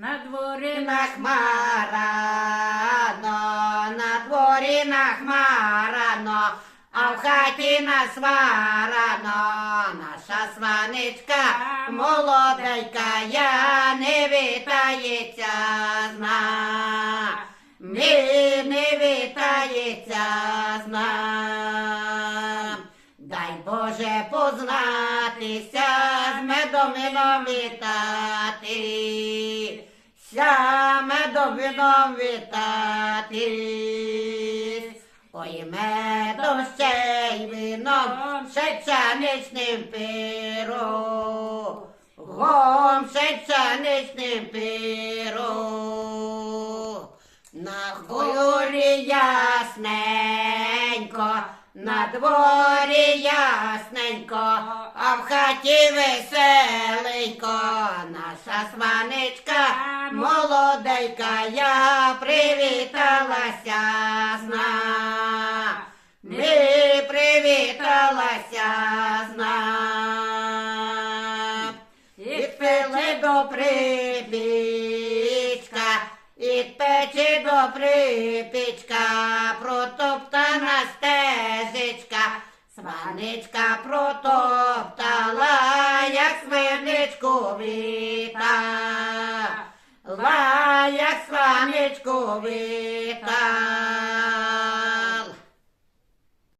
на дворі на хмарано, на дворі нахмарано, а в хаті насварано, наша сваничка молоденька, я не вітається з нами, не вітається з нами. Дай Боже познатися з медом вином вітати, ся медом вином вітати. Ой, медом ще й вином, ще й пшеничним пирогом, ще й пшеничним пирогом. На дворі ясненько, на дворі ясненько, а в хаті веселенько, наша сваничка молоденька, я привіталася з нами, привіталася з нами. Відпили до припічка, і печі до припічка, стежечка, сваничка протоптала, як свиничку віта. Ла, як сваничку віта.